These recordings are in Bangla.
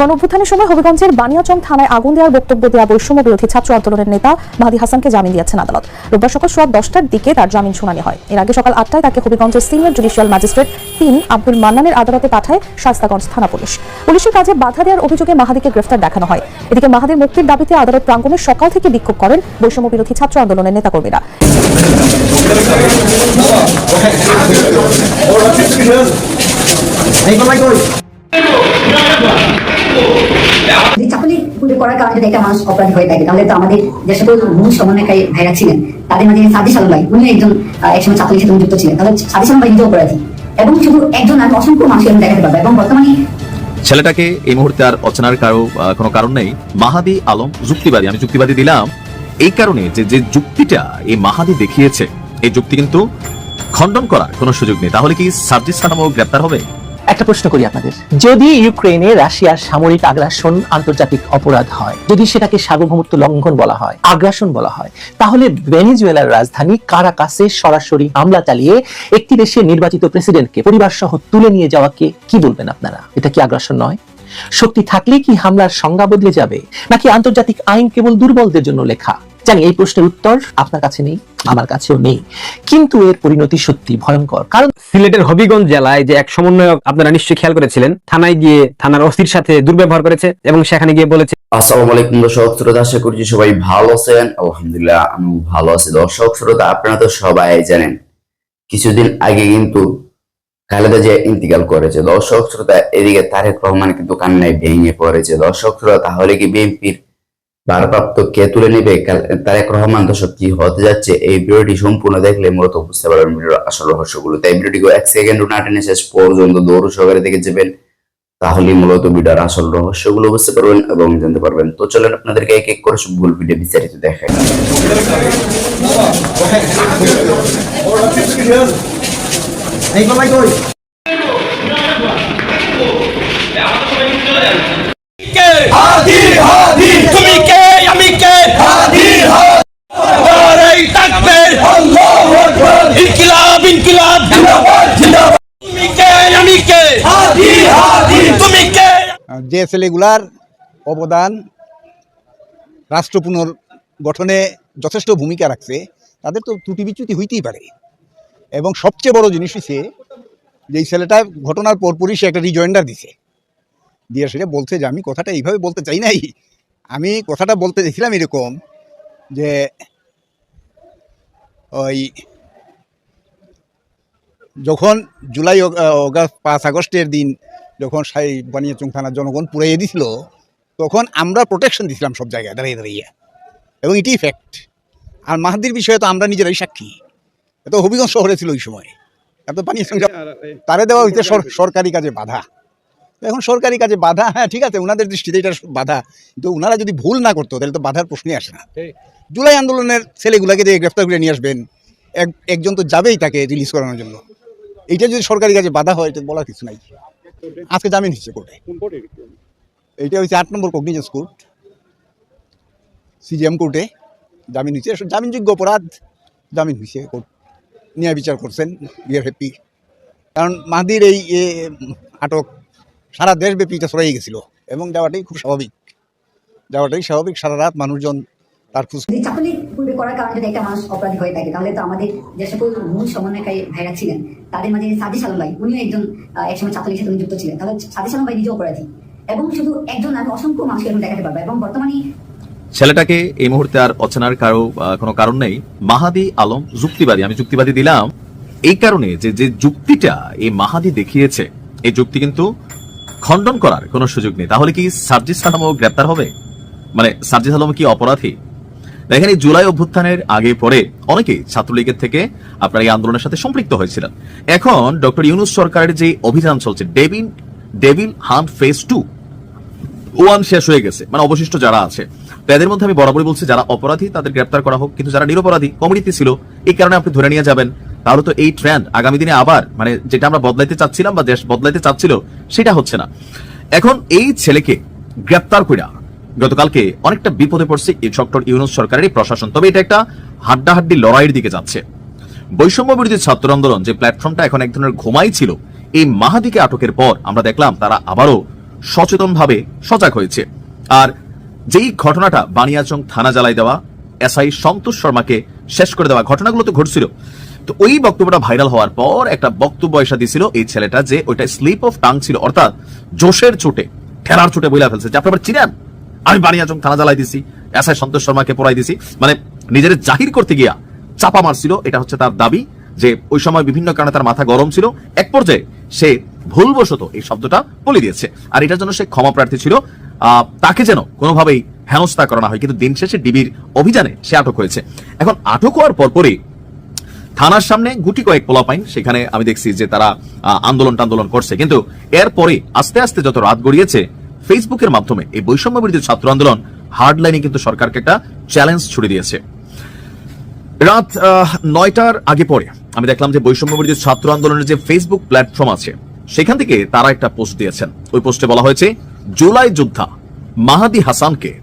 গণঅভ্যুত্থানের সময় হবিগঞ্জের বানিয়াচং থানায় আগুন দেওয়ার বক্তব্য দেওয়া বৈষম্য বিরোধী ছাত্র আন্দোলনের নেতা মাহাদি হাসানকে জামিন দিয়েছেন আদালত। রোববার সকাল সোয়া দশটার দিকে তার জামিন শুনানি হয়। এর আগে সকাল আটটায় তাকে হবিগঞ্জের সিনিয়র জুডিশিয়াল ম্যাজিস্ট্রেট তিন আব্দুল মান্নানের আদালতে পাঠায় শাস্তাগঞ্জ থানা পুলিশ। পুলিশের কাজে বাধা দেওয়ার অভিযোগে মাহাদিকে গ্রেফতার দেখানো হয়। এদিকে মাহাদির মুক্তির দাবিতে আদালত প্রাঙ্গণে সকাল থেকে বিক্ষোভ করেন বৈষম্য বিরোধী ছাত্র আন্দোলনের নেতাকর্মীরা। ছেলেটাকে এই মুহূর্তে আর অচেনার কারও কোনো কারণ নেই। মাহাদি আলম যুক্তিবাদী, আমি যুক্তিবাদী দিলাম। এই কারণে যে যুক্তিটা এই মাহাদি দেখিয়েছে, এই যুক্তি কিন্তু খণ্ডন করার কোনো সুযোগ নেই। তাহলে কি সার্জিস খানামও গ্রেপ্তার হবে? একটা প্রশ্ন করি আপনাদের। যদি ইউক্রেনে রাশিয়ার সামরিক আগ্রাসন আন্তর্জাতিক অপরাধ হয়, যদি সেটাকে সার্বভৌমত্ব লঙ্ঘন বলা হয়, আগ্রাসন বলা হয়, তাহলে ভেনিজুয়েলার রাজধানী কারাকাসে সরাসরি হামলা চালিয়ে একটি দেশের নির্বাচিত প্রেসিডেন্টকে পরিবার সহ তুলে নিয়ে যাওয়াকে কি বলবেন আপনারা? এটা কি আগ্রাসন নয়? শক্তি থাকলে কি হামলার সংজ্ঞা বদলে যাবে? নাকি আন্তর্জাতিক আইন কেবল দুর্বলদের জন্য লেখা? জানি এই প্রশ্নের উত্তর আপনার কাছে নেই আমার কাছেও নেই। কিন্তু এর পরিণতি সত্যি ভয়ঙ্কর। কারণ সিলেটের হবিগঞ্জ জেলায় যে এক সমন্বয়ক আপনারা নিশ্চয়ই খেয়াল করেছিলেন থানায় গিয়ে থানার অস্থির সাথে দুর্ব্যবহার করেছে এবং সেখানে গিয়ে বলেছে আসসালামু আলাইকুম দর্শক শ্রোতা আশা করছি সবাই ভালো আছেন। আলহামদুলিল্লাহ আমি ভালো আছি। দর্শক শ্রোতা আপনারা তো সবাই জানেন কিছুদিন আগে কিন্তু খালেদা জিয়া ইন্তিকাল করেছে। দর্শক শ্রোতা, এদিকে তারেক রহমান কিন্তু কান্নায় ভেঙে পড়েছে। দর্শক শ্রোতা, তাহলে কি বিএনপির ভারপ্রাপ্ত কে তুলে নেবে? তারেক রহমান দর্শক, কি হতে যাচ্ছে? এই ভিডিওটি সম্পূর্ণ দেখলে মূলত বুঝতে পারবেন ভিডিওর আসল রহস্যগুলো। তাই ভিডিওটি এক সেকেন্ড না টেনে শেষ পর্যন্ত দৌড় সহকারে দেখে যাবেন। তাহলে মূলত ভিডিওর আসল রহস্যগুলো বুঝতে পারবেন এবং জানতে পারবেন। তো চলেন আপনাদেরকে এক এক করে সবগুলো ভিডিও বিস্তারিত দেখাই। তুমি কে আমি কে? নারাই তাকবীর। ইনকিলাব ইনকিলাব। তুমি কে আমি কে? তুমি কে? যে ছেলেগুলার অবদান রাষ্ট্র পুনর্গঠনে যথেষ্ট ভূমিকা রাখছে তাদের তো ত্রুটি বিচ্যুতি হইতেই পারে। এবং সবচেয়ে বড় জিনিস হচ্ছে যে এই ছেলেটা ঘটনার পরপরই সে একটা রিজয়েন্ডার দিছে। দিয়ে সেটা বলছে যে, আমি কথাটা এইভাবে বলতে চাই নাই। আমি কথাটা বলতে দেখছিলাম এরকম যে, ওই যখন জুলাই অগ- অগাস্ট, পাঁচ আগস্টের দিন যখন সাই বানিয়াচুং থানার জনগণ পুড়াইয়ে দিছিল, তখন আমরা প্রোটেকশন দিছিলাম সব জায়গায়, দাঁড়িয়ে দাঁড়িয়ে। এবং এটি ফ্যাক্ট আর মাহাদির বিষয়ে তো আমরা নিজেরাই সাক্ষী। এত হবিগঞ্জ শহরে ছিল ওই সময়। এত বানিয়াচুং তারে দেওয়া হইতে সরকারি কাজে বাধা। এখন সরকারি কাজে বাধা হ্যাঁ ঠিক আছে ওনাদের দৃষ্টিতে এটা বাধা। কিন্তু ওনারা যদি ভুল না করতো তাহলে তো বাধার প্রশ্নই আসে না। জুলাই আন্দোলনের ছেলেগুলাকে দিয়ে গ্রেফতার করে নিয়ে আসবেন এক একজন তো যাবেই তাকে রিলিজ করানোর জন্য। এইটা যদি সরকারি কাজে বাধা হয় এটা বলার কিছু নাই। আজকে জামিন হচ্ছে কোর্টে। এইটা হচ্ছে আট নম্বর কগনিজেন্স কোর্ট সিজিএম কোর্টে জামিন হয়েছে জামিনযোগ্য অপরাধ জামিন হয়েছে কোর্ট। ন্যায় বিচার করছেন বিয়ার হ্যাপি কারণ মাহাদির এই আটক সারা দেশব্যাপী এটা ছড়াই গেছিল এবং যাওয়াটাই খুব স্বাভাবিক। যাওয়াটাই স্বাভাবিক, সারা রাত মানুষজন তার খোঁজ করার কারণে যদি একটা মানুষ অপরাধী হয়ে থাকে। তাহলে তো আমাদের যে সকল মূল সমন্বয়কারী ভাইরা ছিলেন, তাদের মাঝে সাদিস আলম ভাই, উনিও একজন একসময় সাথে যুক্ত ছিলেন। তাহলে সাদিস আলম ভাই নিজেও অপরাধী। এবং শুধু একজন আমি অসংখ্য মানুষকে দেখাতে পারব। এবং বর্তমানে ছেলেটাকে এই মুহূর্তে আর অচেনার কারও কোনো কারণ নেই। মাহাদি আলম যুক্তিবাদী, আমি যুক্তিবাদী দিলাম। এই কারণে যে যে যুক্তিটা এই মাহাদি দেখিয়েছে, এই যুক্তি কিন্তু খণ্ডন করার কোনো সুযোগ নেই। তাহলে কি সার্জিস আলমও গ্রেপ্তার হবে? মানে সার্জিস আলম কি অপরাধী? দেখেন, এই জুলাই অভ্যুত্থানের আগে পরে অনেকেই ছাত্রলীগের থেকে আপনার এই আন্দোলনের সাথে সম্পৃক্ত হয়েছিলেন। এখন ডক্টর ইউনুস সরকারের যে অভিযান চলছে Devin devil hunt phase two one শেষ হয়ে গেছে মানে অবশিষ্ট যারা আছে। তাদের মধ্যে আমি বরাবরই বলছি, যারা অপরাধী তাদের গ্রেপ্তার করা হোক, কিন্তু যারা নিরপরাধী, কমিটিতে ছিল, এই কারণে আপনি ধরে নিয়ে যাবেন। তাহলে তো এই ট্রেন্ড আগামী দিনে আবার মানে যেটা আমরা বদলাইতে চাচ্ছিলাম বা দেশ বদলাইতে চাচ্ছিল, সেটা হচ্ছে না। এখন এই ছেলেকে গ্রেপ্তার কইরা গতকালকে অনেকটা বিপদে পড়ছে এই ডক্টর ইউনুস সরকারের প্রশাসন। তবে এটা একটা হাড্ডাহাড্ডি লড়াইয়ের দিকে যাচ্ছে। বৈষম্য বিরোধী ছাত্র আন্দোলন যে প্ল্যাটফর্মটা এখন এক ধরনের ঘুমাই ছিল, এই মাহাদিকে আটকের পর আমরা দেখলাম তারা আবারও সচেতনভাবে সজাগ হয়েছে। আর যেই ঘটনাটা বানিয়াচং থানা জ্বালাই দেওয়া, এসআই সন্তোষ শর্মাকে শেষ করে দেওয়া ঘটনাগুলো তো ঘটছিল। তো ওই বক্তব্যটা ভাইরাল হওয়ার পর একটা বক্তব্য এসে দিছিল এই ছেলেটা যে ওইটা স্লিপ অফ টাং ছিল, অর্থাৎ জোশের চোটে ঠেলার চোটে বইলা ফেলছে। যে আপনার চিনেন? আমি বানিয়াচং থানা জ্বালাই দিছি, এসআই সন্তোষ শর্মাকে পড়াই দিছি। মানে নিজের জাহির করতে গিয়া চাপা মারছিল, এটা হচ্ছে তার দাবি যে ওই সময় বিভিন্ন কারণে তার মাথা গরম ছিল। এক পর্যায়ে সে ভুলবশত এই শব্দটা বলে দিয়েছে। আর এটার জন্য সে ক্ষমা প্রার্থী ছিল। তাকে যেন কোনোভাবেই হেনস্থা করা না হয়। কিন্তু দিন শেষে ডিবির অভিযানে সে আটক হয়েছে। এখন আটক হওয়ার পরপরই থানার সামনে গুটি কয়েক পোলাপাইন, সেখানে আমি দেখছি যে তারা আন্দোলন টান্দোলন করছে। কিন্তু এরপরে আস্তে আস্তে যত রাত গড়িয়েছে, ফেসবুকের মাধ্যমে এই বৈষম্য বিরোধী ছাত্র আন্দোলন হার্ড লাইনে কিন্তু সরকারকে একটা চ্যালেঞ্জ ছুড়ে দিয়েছে। রাত নয়টার আগে পরে আমি দেখলাম যে বৈষম্য বিরোধী ছাত্র আন্দোলনের যে ফেসবুক প্ল্যাটফর্ম আছে সেখান থেকে তারা একটা পোস্ট দিয়েছেন। ওই পোস্টে বলা হয়েছে, জুলাই যোদ্ধা মাহাদি হাসানকে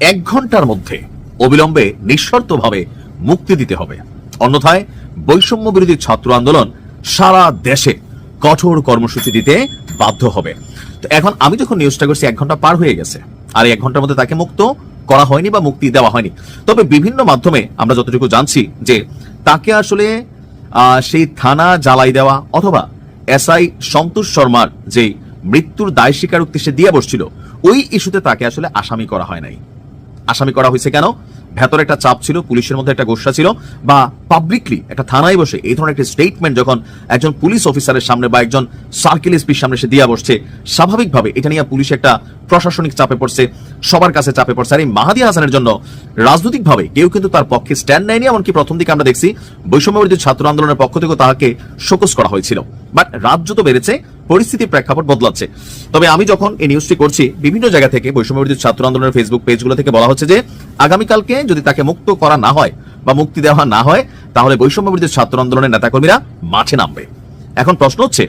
এক ঘণ্টার মধ্যে অবিলম্বে নিঃশর্তভাবে মুক্তি দিতে হবে। অন্যথায় বৈষম্য বিরোধী ছাত্র আন্দোলন সারা দেশে কঠোর কর্মসূচি দিতে বাধ্য হবে। তো এখন আমি যখন নিউজটা করছি, এক ঘণ্টা পার হয়ে গেছে। আর এক ঘণ্টার মধ্যে তাকে মুক্ত করা হয়নি বা মুক্তি দেওয়া হয়নি। তবে বিভিন্ন মাধ্যমে আমরা যতটুকু জানছি যে তাকে আসলে সেই থানা জ্বালাই দেওয়া অথবা এসআই সন্তোষ শর্মার যে মৃত্যুর দায় স্বীকারোক্তি সে দিয়ে বসছিল, ওই ইস্যুতে তাকে আসলে আসামি করা হয় নাই। আসামি করা হয়েছে কেন? ভেতরে একটা চাপ ছিল, পুলিশের মধ্যে একটা গোসা ছিল, বা পাবলিকলি একটা থানায় বসে এই ধরনের একটা স্টেটমেন্ট যখন একজন পুলিশ অফিসারের সামনে বা একজন সার্কেল এসপির সামনে সে দিয়া বসছে, স্বাভাবিকভাবে এটা নিয়ে পুলিশ একটা প্রশাসনিক চাপে পড়ছে, সবার কাছে চাপে পড়ছে। আর এই মাহাদি হাসানের জন্য রাজনৈতিকভাবে কেউ কিন্তু তার পক্ষে স্ট্যান্ড নেয়নি, এমনকি প্রথম দিকে আমরা দেখছি বৈষম্য ছাত্র আন্দোলনের পক্ষ থেকে তাহাকে শোকস করা হয়েছিল। বাট রাজ্য তো বেড়েছে পরিস্থিতির প্রেক্ষাপট বদলাচ্ছে। তবে আমি যখন এই নিউজটি করছি, বিভিন্ন জায়গা থেকে বৈষম্য বিরোধী ছাত্র আন্দোলনের ফেসবুক পেজগুলো থেকে বলা হচ্ছে যে, আগামীকালকে যদি তাকে মুক্ত করা না হয় বা মুক্তি দেওয়া না হয়, তাহলে বৈষম্য বিরোধী ছাত্র আন্দোলনের নেতাকর্মীরা মাঠে নামবে। এখন প্রশ্ন হচ্ছে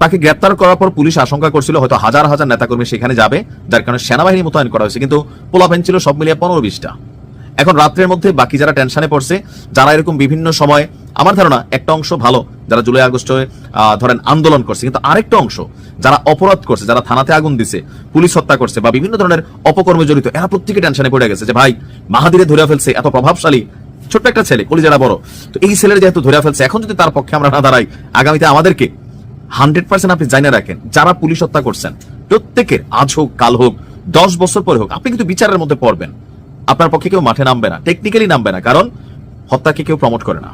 তাকে গ্রেপ্তার করার পর পুলিশ আশঙ্কা করছিল হয়তো হাজার হাজার নেতাকর্মী সেখানে যাবে, যার কারণে সেনাবাহিনী মোতায়েন করা হয়েছে। কিন্তু পোলাপেন ছিল সব মিলিয়ে পনেরো বিশটা। এখন রাত্রের মধ্যে বাকি যারা টেনশনে পড়ছে, যারা এরকম বিভিন্ন সময়, আমার ধারণা একটা অংশ ভালো, যারা জুলাই আগস্টে ধরেন আন্দোলন করছে, কিন্তু আরেকটা অংশ, যারা অপরাধ করছে, যারা থানাতে আগুন দিছে, পুলিশ হত্যা করছে বা বিভিন্ন ধরনের অপকর্মে জড়িত, এরা প্রত্যেকে টেনশনে পড়ে গেছে যে, ভাই, মাহাদিরে ধরে ফেলছে, এত প্রভাবশালী, ছোট্ট একটা ছেলে, কলিজারা বড়। তো এই ছেলের যেহেতু ধরে ফেলছে, এখন যদি তার পক্ষে আমরা না দাঁড়াই, আগামীতে আমাদেরকে হান্ড্রেড পার্সেন্ট আপনি জানে রাখেন, যারা পুলিশ হত্যা করছেন, প্রত্যেকের আজ হোক, কাল হোক, দশ বছর পরে হোক, আপনি কিন্তু বিচারের মধ্যে পড়বেন। আপনার পক্ষে কেউ মাঠে নামবে না টেকনিক্যালি নামবে না, কারণ হত্যাকে কেউ প্রমোট করে না।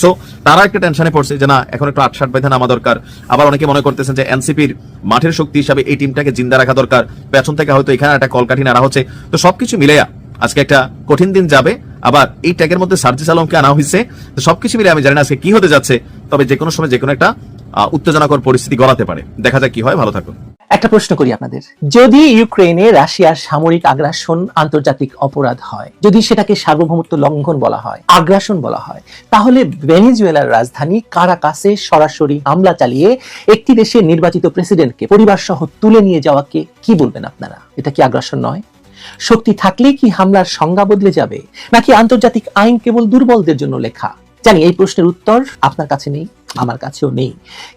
সো তারা একটা টেনশনে পড়ছে যে না, এখন একটু আটসাট বেঁধে নামা দরকার। আবার অনেকে মনে করতেছেন যে এনসিপির মাঠের শক্তি হিসাবে এই টিমটাকে জিন্দা রাখা দরকার। পেছন থেকে হয়তো এখানে একটা কলকাঠি নাড়া হচ্ছে। তো সবকিছু মিলেয়া আজকে একটা কঠিন দিন যাবে। আবার এই ট্যাগের মধ্যে সার্জিস আলমকে আনা হয়েছে। তো সবকিছু মিলে আমি জানি না আজকে কি হতে যাচ্ছে। তবে যে কোনো সময় যে কোনো একটা উত্তেজনাকর পরিস্থিতি গড়াতে পারে। দেখা যাক কি হয়। ভালো থাকুন। একটা প্রশ্ন করি আপনাদের। যদি ইউক্রেনে রাশিয়ার সামরিক আগ্রাসন আন্তর্জাতিক অপরাধ হয়, যদি সেটাকে সার্বভৌমত্ব লঙ্ঘন বলা হয়, আগ্রাসন বলা হয়, তাহলে ভেনিজুয়েলার রাজধানী কারাকাসে সরাসরি হামলা চালিয়ে একটি দেশের নির্বাচিত প্রেসিডেন্টকে পরিবার সহ তুলে নিয়ে যাওয়াকে কি বলবেন আপনারা? এটা কি আগ্রাসন নয়? শক্তি থাকলেই কি হামলার সংজ্ঞা বদলে যাবে? নাকি আন্তর্জাতিক আইন কেবল দুর্বলদের জন্য লেখা? জানি, এই প্রশ্নের উত্তর আপনার কাছে নেই। আমার কাছেও নেই।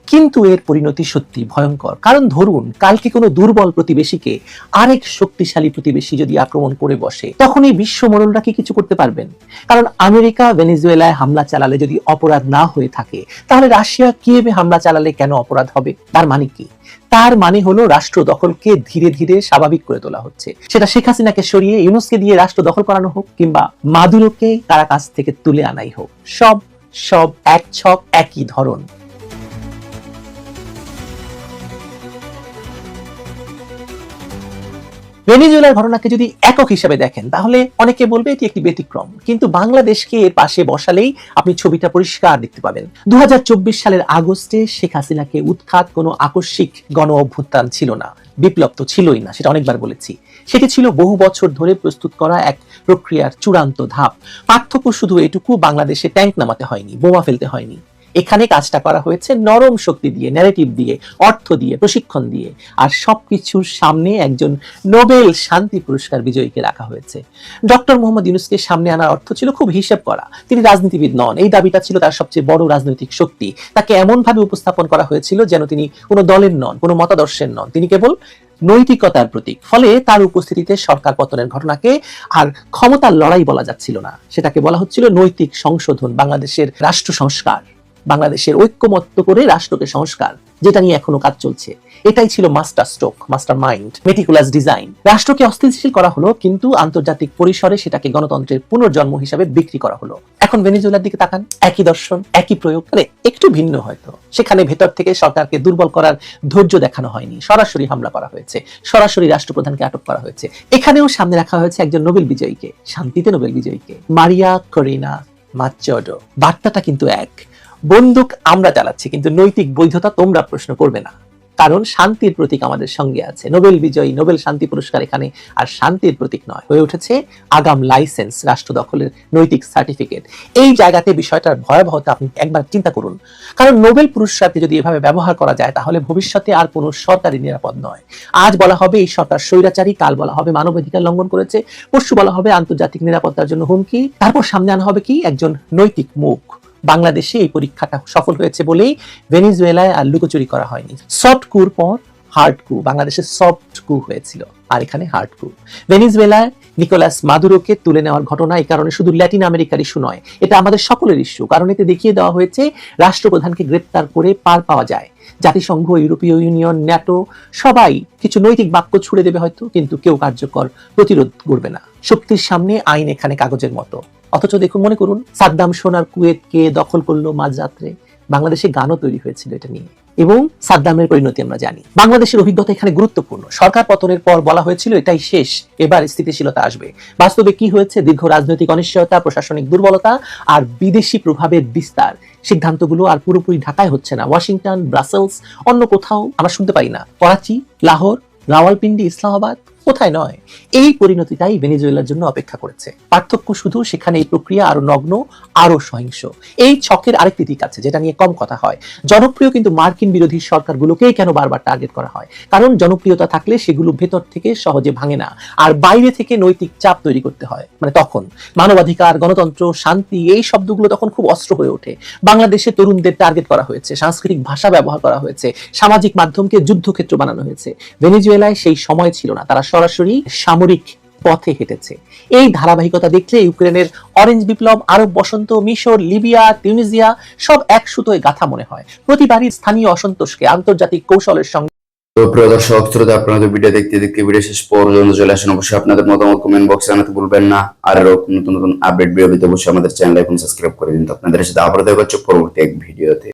কিন্তু এর পরিণতি সত্যি ভয়ঙ্কর। কারণ ধরুন, কালকে কোনো দুর্বল প্রতিবেশীকে আরেক শক্তিশালী প্রতিবেশী যদি আক্রমণ করে বসে, তখন এই বিশ্ব মোড়লরা কি কিছু করতে পারবেন? কারণ আমেরিকা, ভেনেজুয়েলায় হামলা চালালে যদি অপরাধ না হয়ে থাকে, তাহলে রাশিয়া কিয়েভে হামলা চালালে কেন অপরাধ হবে? তার মানে কি? তার মানে হলো রাষ্ট্র দখলকে ধীরে ধীরে স্বাভাবিক করে তোলা হচ্ছে। সেটা শেখ হাসিনাকে সরিয়ে ইউনুসকে দিয়ে রাষ্ট্র দখল করানো হোক, কিংবা মাদুরোকে তারা কাছ থেকে তুলে আনাই হোক। সব সব এক ছক একই ধরন। ভেনিজুয়েলার ঘটনাকে যদি একক হিসাবে দেখেন, তাহলে অনেকে বলবে এটি একটি ব্যতিক্রম। কিন্তু বাংলাদেশকে এর পাশে বসালেই আপনি ছবিটা পরিষ্কার দেখতে পাবেন। দু হাজার চব্বিশ সালের আগস্টে শেখ হাসিনাকে উৎখাত কোনো আকস্মিক গণ অভ্যুত্থান ছিল না। বিপ্লব তো ছিলই না, সেটা অনেকবার বলেছি। সেটি ছিল বহু বছর ধরে প্রস্তুত করা এক প্রক্রিয়ার চূড়ান্ত ধাপ। পার্থক্য শুধু এটুকু, বাংলাদেশে ট্যাঙ্ক নামাতে হয়নি, বোমা ফেলতে হয়নি। এখানে কাজটা করা হয়েছে নরম শক্তি দিয়ে ন্যারেটিভ দিয়ে, অর্থ দিয়ে, প্রশিক্ষণ দিয়ে। আর সবকিছুর সামনে একজন নোবেল শান্তি পুরস্কার বিজয়ীকে রাখা হয়েছে। ডক্টর মোহাম্মদ ইউনুসকে সামনে আনার অর্থ ছিল খুব হিসেব করা। তিনি রাজনীতিবিদ নন। এই দাবিটা ছিল তার সবচেয়ে বড় রাজনৈতিক শক্তি। তাকে এমন ভাবে উপস্থাপন করা হয়েছিল যেন তিনি কোনো দলের নন, কোনো মতাদর্শের নন। তিনি কেবল নৈতিকতার প্রতীক। ফলে তার উপস্থিতিতে সরকার পতনের ঘটনাকে আর ক্ষমতার লড়াই বলা যাচ্ছিল না। সেটাকে বলা হচ্ছিল নৈতিক সংশোধন, বাংলাদেশের রাষ্ট্র সংস্কার। বাংলাদেশের ঐক্যমত্য করে রাষ্ট্রকে সংস্কার। যেটা নিয়ে এখনও কাজ চলছে। এটাই ছিল master stroke master mind meticulous design রাষ্ট্রকে অস্থিতিশীল করা হলো, কিন্তু আন্তর্জাতিক পরিসরে সেটাকে গণতন্ত্রের পুনর্জন্ম হিসাবে বিক্রি করা হলো। এখন ভেনেজুয়েলার দিকে তাকান, একই দর্শন, একই প্রয়োগ মানে একটু ভিন্ন হয়তো। সেখানে ভেতর থেকে সরকারকে দুর্বল করার ধৈর্য দেখানো হয়নি। সরাসরি হামলা করা হয়েছে, সরাসরি রাষ্ট্রপ্রধানকে আটক করা হয়েছে। এখানেও সামনে রাখা হয়েছে একজন নোবেল বিজয়ীকে, শান্তিতে নোবেল বিজয়ীকে। মারিয়া করিনা মাচডো। বার্তাটা কিন্তু এক। বন্দুক আমরা চালাচ্ছি, কিন্তু নৈতিক বৈধতা তোমরা প্রশ্ন করবে না। কারণ শান্তির প্রতীক আমাদের সঙ্গে আছে। নোবেল বিজয়ী, নোবেল শান্তি পুরস্কার এখানে আর শান্তির প্রতীক নয়। হয়ে উঠেছে আগাম লাইসেন্স, রাষ্ট্র দখলের নৈতিক সার্টিফিকেট। এই জায়গাতে বিষয়টার ভয়াবহতা আপনি একবার চিন্তা করুন। কারণ নোবেল পুরস্কারকে যদি এভাবে ব্যবহার করা যায়, তাহলে ভবিষ্যতে আর কোনো সরকারি নিরাপদ নয়। আজ বলা হবে এই সরকার স্বৈরাচারী, কাল বলা হবে মানবাধিকার লঙ্ঘন করেছে। পরশু বলা হবে আন্তর্জাতিক নিরাপত্তার জন্য হুমকি। তারপর সামনে আনা হবে কি? একজন নৈতিক মুখ। বাংলাদেশে এই পরীক্ষাটা সফল হয়েছে বলেই ভেনিজুয়েলায় আর লুকোচুরি করা হয়নি। সফট কুর পর হার্ড কু বাংলাদেশে সফট কু হয়েছিল, আর এখানে হার্ড কু ভেনিজুয়েলায় নিকোলাস মাদুরোকে তুলে নেওয়ার ঘটনা এই কারণে শুধু ল্যাটিন আমেরিকার ইস্যু নয়, এটা আমাদের সকলের ইস্যু। কারণ এতে দেখিয়ে দেওয়া হয়েছে, রাষ্ট্রপ্রধানকে গ্রেপ্তার করে পার পাওয়া যায়। জাতিসংঘ, ইউরোপীয় ইউনিয়ন, ন্যাটো, সবাই কিছু নৈতিক বাক্য ছুড়ে দেবে হয়তো, কিন্তু কেউ কার্যকর প্রতিরোধ করবে না। শক্তির সামনে আইন এখানে কাগজের মতো। অথচ দেখুন, মনে করুন, সাদ্দাম সোনার কুয়েতকে দখল করল মাঝরাত্রে। বাংলাদেশে গানও তৈরি হয়েছিল এটা নিয়ে। এবং সাদ্দামের পরিণতি আমরা জানি। বাংলাদেশের অভিজ্ঞতা এখানে গুরুত্বপূর্ণ। সরকার পতনের পর বলা হয়েছিল এটাই শেষ, এবার স্থিতিশীলতা আসবে। বাস্তবে কি হয়েছে? দীর্ঘ রাজনৈতিক অনিশ্চয়তা, প্রশাসনিক দুর্বলতা আর বিদেশি প্রভাবের বিস্তার। সিদ্ধান্তগুলো আর পুরোপুরি ঢাকায় হচ্ছে না। ওয়াশিংটন, ব্রাসেলস, অন্য কোথাও আমরা শুনতে পারি না। করাচি, লাহোর, রাওয়ালপিন্ডি, ইসলামাবাদ কোথায় নয়। এই পরিণতিটাই ভেনেজুয়েলার জন্য অপেক্ষা করেছে। পার্থক্য শুধু সেখানে এই প্রক্রিয়া আরও নগ্ন আরও সহিংস। এই ছকের আরেকটি দিক আছে, যেটা নিয়ে কম কথা হয়। জনপ্রিয় কিন্তু মার্কিন বিরোধী সরকারগুলোকেই কেন বারবার টার্গেট করা হয়? কারণ জনপ্রিয়তা থাকলে সেগুলো ভেতর থেকে সহজে ভাঙে না। আর বাইরে থেকে নৈতিক চাপ তৈরি করতে হয়। মানে তখন। মানবাধিকার, গণতন্ত্র, শান্তি, এই শব্দগুলো তখন খুব অস্ত্র হয়ে ওঠে। বাংলাদেশে তরুণদের টার্গেট করা হয়েছে। সাংস্কৃতিক ভাষা ব্যবহার করা হয়েছে। সামাজিক মাধ্যমকে যুদ্ধক্ষেত্র বানানো হয়েছে। ভেনেজুয়েলায় সেই সময় ছিল না। তারা সরাসরি সামরিক পথে হেঁটেছে। এই ধারাবাহিকতা দেখলে ইউক্রেনের অরেঞ্জ বিপ্লব, আরব বসন্ত, মিশর, লিবিয়া, তিউনিজিয়া সব এক সুতোয় গাথা মনে হয়। প্রতিবারই স্থানীয় অসন্তোষকে আন্তর্জাতিক কৌশলের সঙ্গে প্রিয় দর্শক, শ্রোতা আপনাদের ভিডিও দেখতে দেখতে ভিডিও শেষ পর্যন্ত চলে আসেন। অবশ্যই আপনাদের মতামত কমেন্ট বক্সে জানাতে ভুলবেন না। আর নতুন নতুন আপডেট ভিডিও অবশ্যই আমাদের চ্যানেল এখন সাবস্ক্রাইব করে দিন। আপনাদের সাথে আবার দেখা হচ্ছে পরবর্তী এক ভিডিওতে।